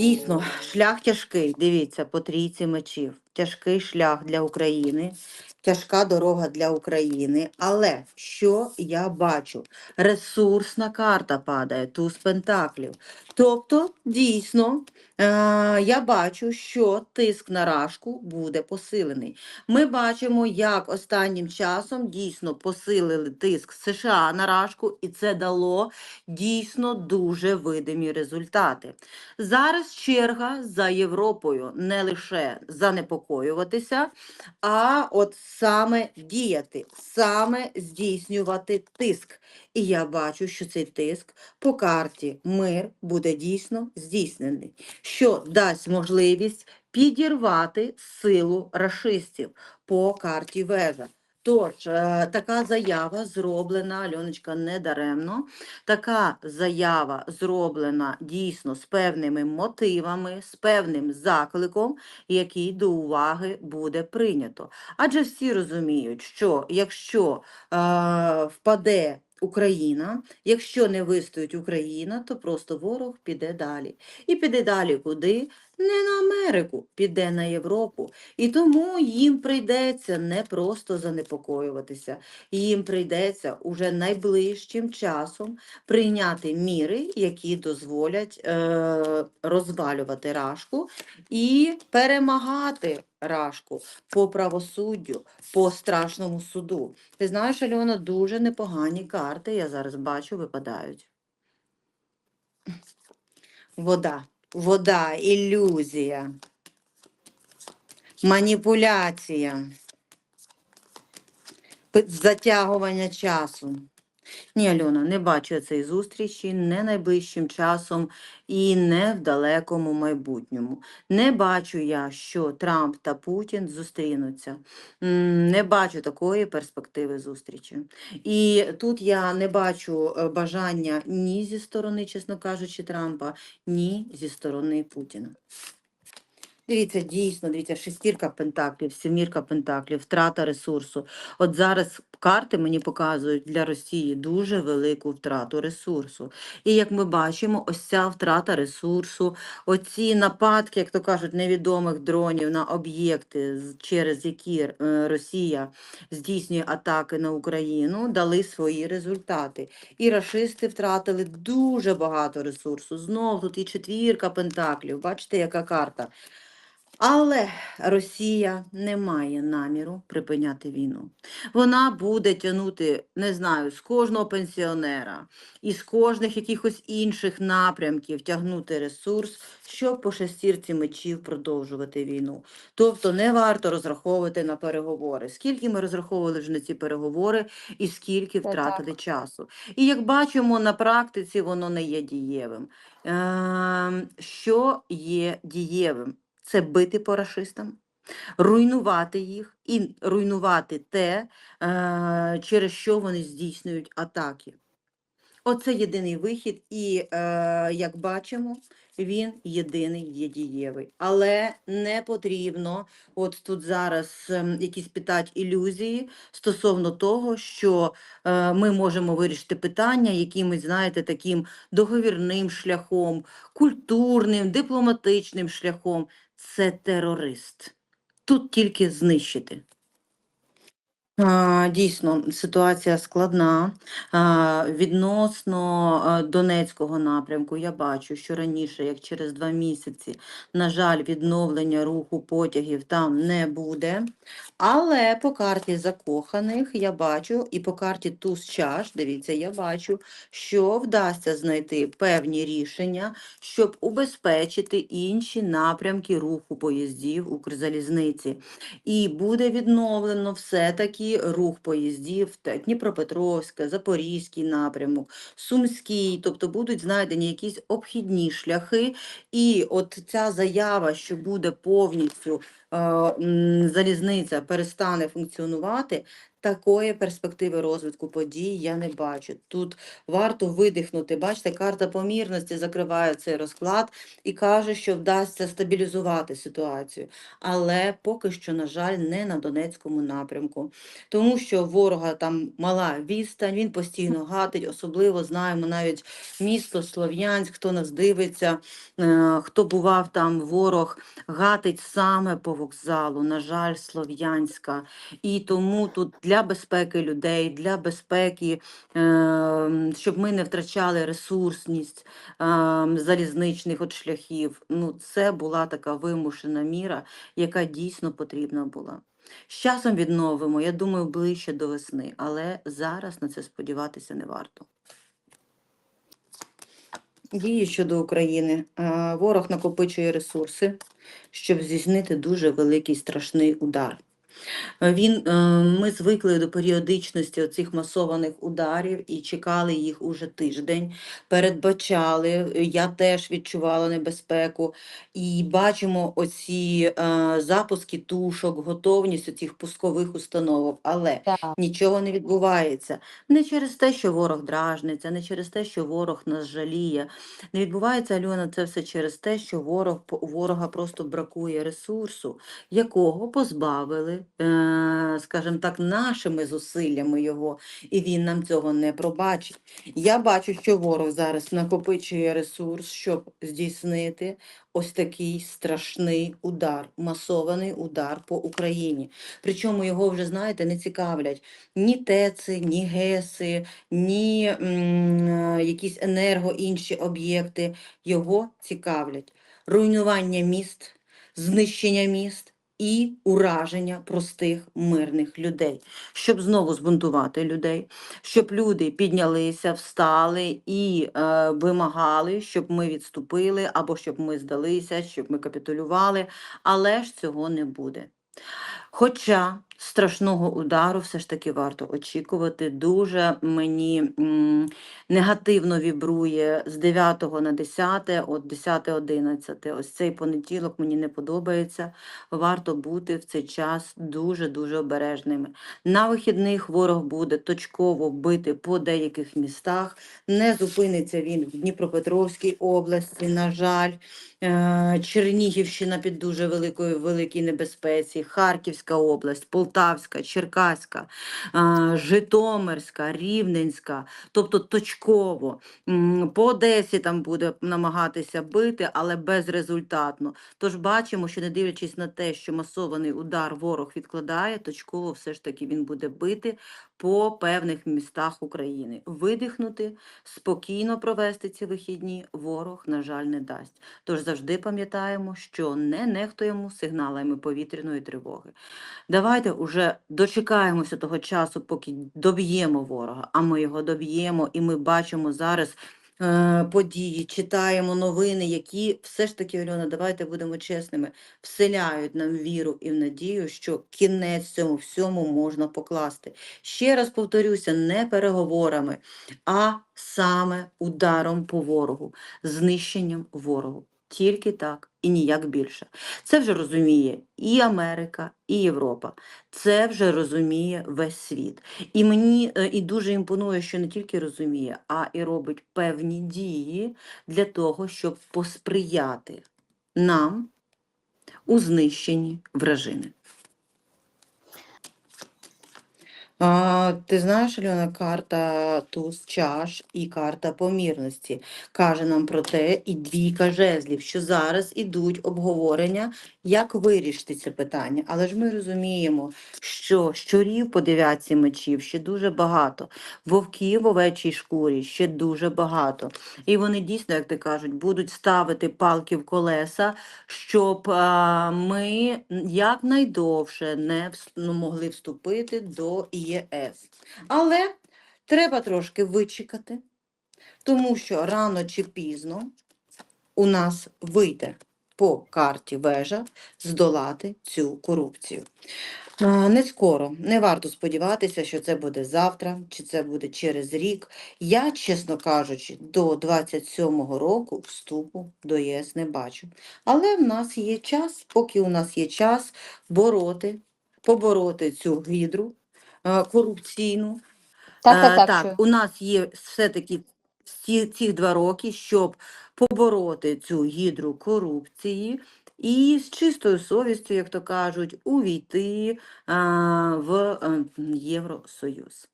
Дійсно, шлях тяжкий. Дивіться, по трійці мечів. Тяжкий шлях для України, тяжка дорога для України. Але що я бачу? Ресурсна карта падає, туз пентаклів. Тобто, дійсно, е, я бачу, що тиск на рашку буде посилений. Ми бачимо, як останнім часом дійсно посилили тиск США на рашку, і це дало дійсно дуже видимі результати. Зараз черга за Європою не лише занепокоюватися, а от саме діяти, саме здійснювати тиск. І я бачу, що цей тиск по карті мир буде дійсно здійснений, що дасть можливість підірвати силу рашистів по карті вежа. Тож, е, така заява зроблена, Альоночка, недаремно. Така заява зроблена дійсно з певними мотивами, з певним закликом, який до уваги буде прийнято. Адже всі розуміють, що якщо е, впаде Україна, якщо не вистоїть Україна, то просто ворог піде далі. І піде далі куди? Не на Америку, піде на Європу. І тому їм прийдеться не просто занепокоюватися, їм прийдеться уже найближчим часом прийняти міри, які дозволять е, розвалювати рашку і перемагати рашку по правосуддю, по страшному суду. Ти знаєш, Альона, дуже непогані карти, я зараз бачу, випадають. Вода, вода, ілюзія, маніпуляція, затягування часу. Ні, Альона, не бачу цієї зустрічі не найближчим часом і не в далекому майбутньому. Не бачу я, що Трамп та Путін зустрінуться. Не бачу такої перспективи зустрічі. І тут я не бачу е, бажання ні зі сторони, чесно кажучи, Трампа, ні зі сторони Путіна. Дивіться, дійсно, дивіться, шестірка пентаклів, сімірка пентаклів, втрата ресурсу. От зараз карти мені показують для Росії дуже велику втрату ресурсу. І як ми бачимо, ось ця втрата ресурсу, оці нападки, як то кажуть, невідомих дронів на об'єкти, через які е, Росія здійснює атаки на Україну, дали свої результати. І рашисти втратили дуже багато ресурсу. Знов тут і четвірка пентаклів. Бачите, яка карта? Але Росія не має наміру припиняти війну. Вона буде тягнути, не знаю, з кожного пенсіонера і з кожних якихось інших напрямків тягнути ресурс, щоб по шестірці мечів продовжувати війну. Тобто не варто розраховувати на переговори. Скільки ми розраховували вже на ці переговори і скільки втратили так. часу. І як бачимо, на практиці воно не є дієвим. Ем, що є дієвим? Це бити по рашистам, руйнувати їх і руйнувати те, е, через що вони здійснюють атаки. Оце єдиний вихід, і е, як бачимо, він єдиний є дієвий. Але не потрібно от тут зараз ем, якісь питати ілюзії стосовно того, що е, ми можемо вирішити питання якимось, знаєте, таким договірним шляхом, культурним, дипломатичним шляхом. Це терорист. Тут тільки знищити. Дійсно, ситуація складна. Відносно Донецького напрямку я бачу, що раніше, як через два місяці, на жаль, відновлення руху потягів там не буде. Але по карті закоханих я бачу, і по карті туз чаш, дивіться, я бачу, що вдасться знайти певні рішення, щоб убезпечити інші напрямки руху поїздів Укрзалізниці. І буде відновлено все-таки рух поїздів Дніпропетровське, Запорізький напрямок, Сумський, тобто будуть знайдені якісь обхідні шляхи. І от ця заява, що буде повністю залізниця перестане функціонувати, такої перспективи розвитку подій я не бачу. Тут варто видихнути. Бачите, карта помірності закриває цей розклад і каже, що вдасться стабілізувати ситуацію. Але поки що, на жаль, не на Донецькому напрямку. Тому що ворога там мала відстань, він постійно гатить, особливо знаємо навіть місто Слов'янськ, хто нас дивиться, е, хто бував там, ворог гатить саме по вокзалу, на жаль, Слов'янська. І тому тут для безпеки людей, для безпеки, е, щоб ми не втрачали ресурсність е, залізничних от шляхів. Ну, це була така вимушена міра, яка дійсно потрібна була. З часом відновимо, я думаю, ближче до весни, але зараз на це сподіватися не варто. Дії щодо України. Ворог накопичує ресурси, щоб здійснити дуже великий страшний удар. Він, е, ми звикли до періодичності оцих масованих ударів і чекали їх уже тиждень, передбачали. е, Я теж відчувала небезпеку. І бачимо оці е, запуски тушок, готовність оцих пускових установок. Але Так. нічого не відбувається. Не через те, що ворог дражниться, не через те, що ворог нас жаліє. Не відбувається, Альона, це все через те, що ворог, ворога просто бракує ресурсу, якого позбавили, скажімо так, нашими зусиллями його, і він нам цього не пробачить. Я бачу, що ворог зараз накопичує ресурс, щоб здійснити ось такий страшний удар, масований удар по Україні. Причому його вже, знаєте, не цікавлять ні ТЕЦи, ні ГЕСи, ні м, е, якісь енерго інші об'єкти. Його цікавлять руйнування міст, знищення міст і ураження простих мирних людей, щоб знову збунтувати людей, щоб люди піднялися, встали і е, вимагали, щоб ми відступили, або щоб ми здалися, щоб ми капітулювали, але ж цього не буде. Хоча страшного удару все ж таки варто очікувати. Дуже мені негативно вібрує з 9 на 10, от 10-11. Ось цей понеділок мені не подобається. Варто бути в цей час дуже-дуже обережними. На вихідних ворог буде точково бити по деяких містах. Не зупиниться він в Дніпропетровській області, на жаль. Е, Чернігівщина під дуже великою великій небезпеці, Харківська область, Полтавська, Черкаська, е, Житомирська, Рівненська, тобто точково. По Одесі там буде намагатися бити, але безрезультатно. Тож бачимо, що не дивлячись на те, що масований удар ворог відкладає, точково все ж таки він буде бити по певних містах України. Видихнути, спокійно провести ці вихідні ворог, на жаль, не дасть. Тож завжди пам'ятаємо, що не нехтуємо сигналами повітряної тривоги. Давайте уже дочекаємося того часу, поки доб'ємо ворога, а ми його доб'ємо, і ми бачимо зараз. Е, Події, читаємо новини, які все ж таки, Альона, давайте будемо чесними, вселяють нам віру і в надію, що кінець цьому всьому можна покласти. Ще раз повторюся, не переговорами, а саме ударом по ворогу, знищенням ворогу. Тільки так і ніяк більше. Це вже розуміє і Америка, і Європа. Це вже розуміє весь світ. І мені е, і дуже імпонує, що не тільки розуміє, а і робить певні дії для того, щоб посприяти нам у знищенні вражини. Ти знаєш, Альона, карта туз чаш і карта помірності каже нам про те, і двійка жезлів, що зараз ідуть обговорення, як вирішити це питання. Але ж ми розуміємо, що щурів по дев'ятці мечів ще дуже багато, вовків в овечій шкурі ще дуже багато. І вони дійсно, як ти кажуть, будуть ставити палки в колеса, щоб а, ми якнайдовше не вс- ну, могли вступити до ЄС. Але треба трошки вичекати, тому що рано чи пізно у нас вийде по карті вежа здолати цю корупцію. Не скоро. Не варто сподіватися, що це буде завтра, чи це буде через рік. Я, чесно кажучи, до 27-го року вступу до ЄС не бачу. Але в нас є час, поки у нас є час бороти, побороти цю гідру корупційну. Так, Е, так, так. так, чую. у нас є все-таки ці, ці два роки, щоб побороти цю гідру корупції і з чистою совістю, як то кажуть, увійти а, в е, Євросоюз.